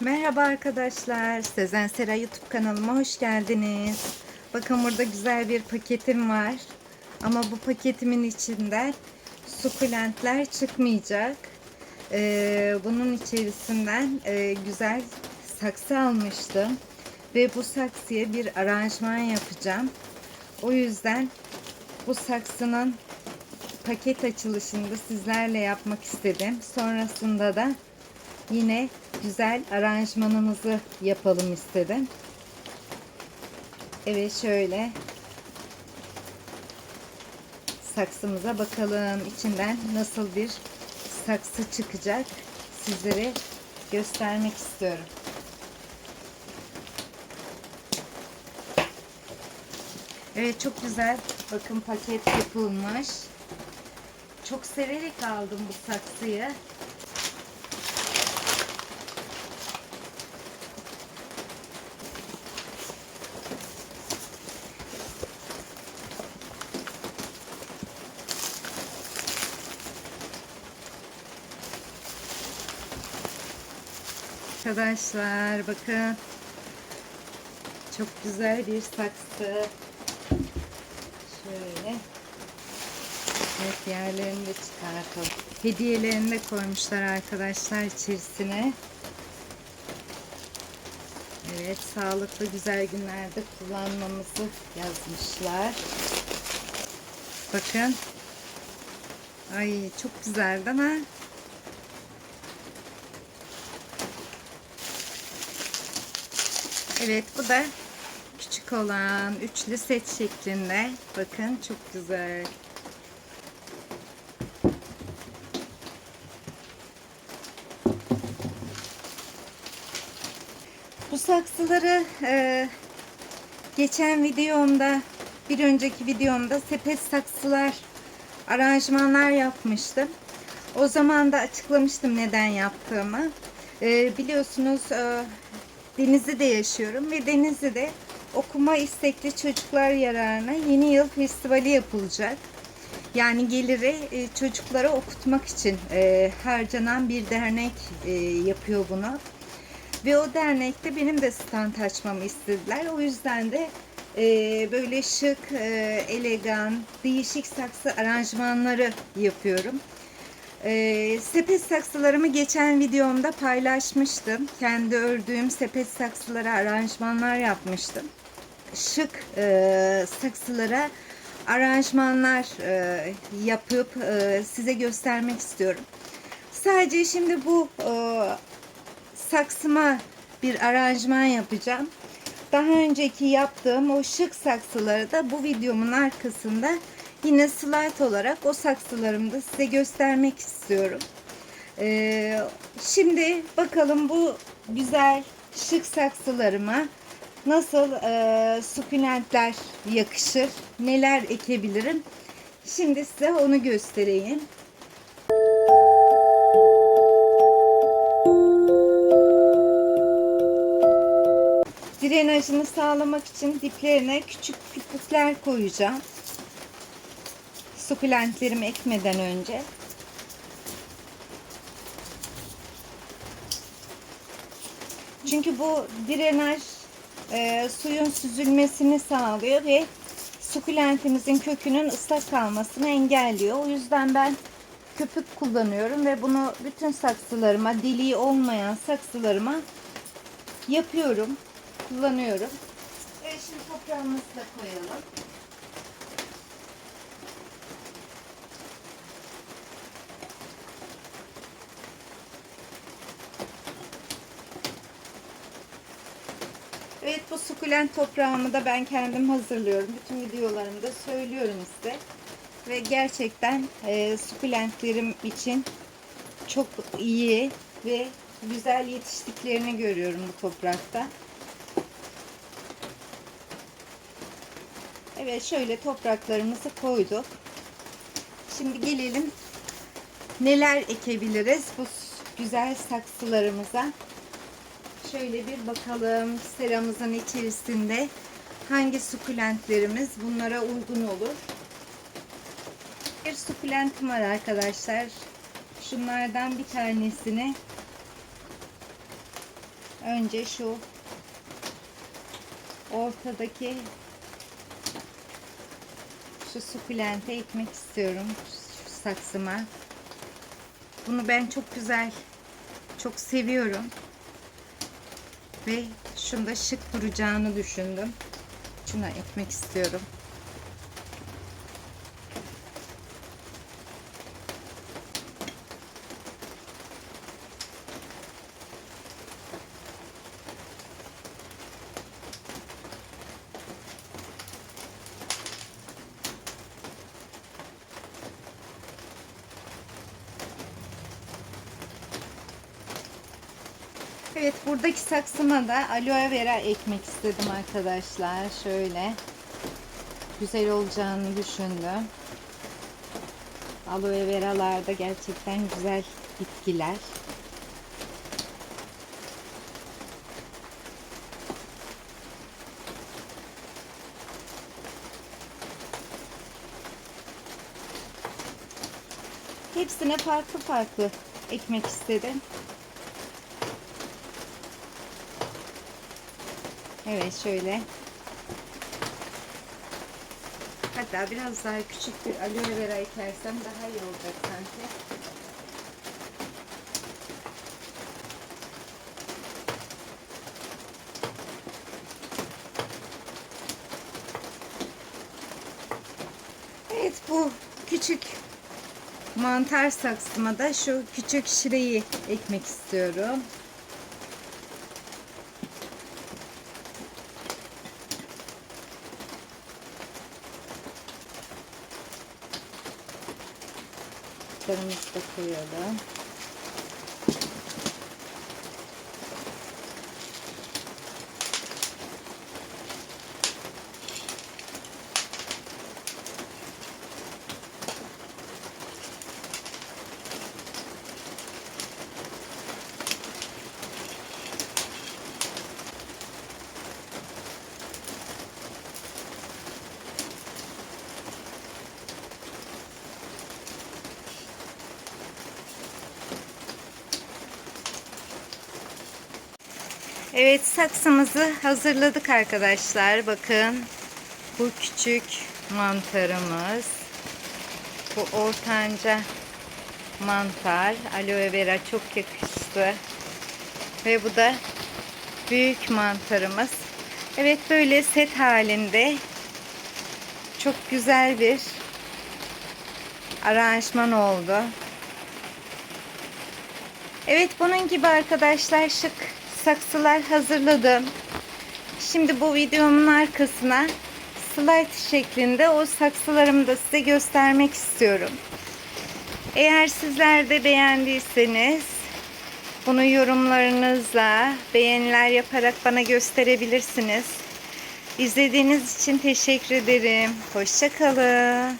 Merhaba arkadaşlar. Sezen Sera YouTube kanalıma hoş geldiniz. Bakın burada güzel bir paketim var. Ama bu paketimin içinden sukulentler çıkmayacak. Ee, bunun içerisinden e, güzel saksı almıştım. Ve bu saksıya bir aranjman yapacağım. O yüzden bu saksının paket açılışını da sizlerle yapmak istedim. Sonrasında da yine güzel aranjmanımızı yapalım istedim. Evet şöyle saksımıza bakalım. İçinden nasıl bir saksı çıkacak sizlere göstermek istiyorum. Evet çok güzel. Bakın paket yapılmış. Çok severek aldım bu saksıyı. Arkadaşlar bakın. Çok güzel bir saksı. Şöyle. Evet diğerlerini de çıkartalım. Hediyelerini de koymuşlar arkadaşlar içerisine. Evet sağlıklı güzel günlerde kullanmamızı yazmışlar. Bakın. Ay çok güzel değil mi? Evet bu da küçük olan üçlü set şeklinde. Bakın çok güzel. Bu saksıları e, geçen videomda bir önceki videomda sepet saksılar aranjmanlar yapmıştım. O zaman da açıklamıştım neden yaptığımı. E, biliyorsunuz e, Denizli'de yaşıyorum ve Denizli'de okuma istekli çocuklar yararına yeni yıl festivali yapılacak. Yani geliri e, çocuklara okutmak için e, harcanan bir dernek e, yapıyor bunu. Ve o dernekte benim de stand açmamı istediler. O yüzden de böyle şık, elegan, değişik saksı aranjmanları yapıyorum. E, sepet saksılarımı geçen videomda paylaşmıştım. Kendi ördüğüm sepet saksılara aranjmanlar yapmıştım. Şık e, saksılara aranjmanlar e, yapıp e, size göstermek istiyorum. Sadece şimdi bu e, saksıma bir aranjman yapacağım. Daha önceki yaptığım o şık saksıları da bu videomun arkasında yine slide olarak o saksılarımı da size göstermek istiyorum. Ee, şimdi bakalım bu güzel şık saksılarıma nasıl e, sukulentler yakışır, neler ekebilirim. Şimdi size onu göstereyim. Drenajını sağlamak için diplerine küçük küpükler koyacağım. Sukulentlerimi ekmeden önce. Çünkü bu drenaj e, suyun süzülmesini sağlıyor ve sukulentimizin kökünün ıslak kalmasını engelliyor. O yüzden ben köpük kullanıyorum ve bunu bütün saksılarıma, deliği olmayan saksılarıma yapıyorum kullanıyorum. Evet şimdi toprağımızı da koyalım. Evet bu sukulent toprağımı da ben kendim hazırlıyorum. Bütün videolarımda söylüyorum size. Ve gerçekten e, sukulentlerim için çok iyi ve güzel yetiştiklerini görüyorum bu toprakta. Evet şöyle topraklarımızı koyduk. Şimdi gelelim neler ekebiliriz bu güzel saksılarımıza. Şöyle bir bakalım seramızın içerisinde hangi sukulentlerimiz bunlara uygun olur. Bir sukulentim var arkadaşlar. Şunlardan bir tanesini önce şu ortadaki şu sukulente ekmek istiyorum şu saksıma. Bunu ben çok güzel, çok seviyorum. Ve şunda şık duracağını düşündüm. Şuna ekmek istiyorum. Evet buradaki saksıma da aloe vera ekmek istedim arkadaşlar. Şöyle güzel olacağını düşündüm. Aloe veralar da gerçekten güzel bitkiler. Hepsine farklı farklı ekmek istedim. Evet şöyle. Hatta biraz daha küçük bir aloe vera ekersem daha iyi olacak sanki. Evet bu küçük mantar saksıma da şu küçük şireyi ekmek istiyorum. Sarımızı da koyalım. Evet saksımızı hazırladık arkadaşlar. Bakın bu küçük mantarımız. Bu ortanca mantar. Aloe vera çok yakıştı. Ve bu da büyük mantarımız. Evet böyle set halinde çok güzel bir aranjman oldu. Evet bunun gibi arkadaşlar şık saksılar hazırladım. Şimdi bu videomun arkasına slide şeklinde o saksılarımı da size göstermek istiyorum. Eğer sizler de beğendiyseniz bunu yorumlarınızla beğeniler yaparak bana gösterebilirsiniz. İzlediğiniz için teşekkür ederim. Hoşçakalın.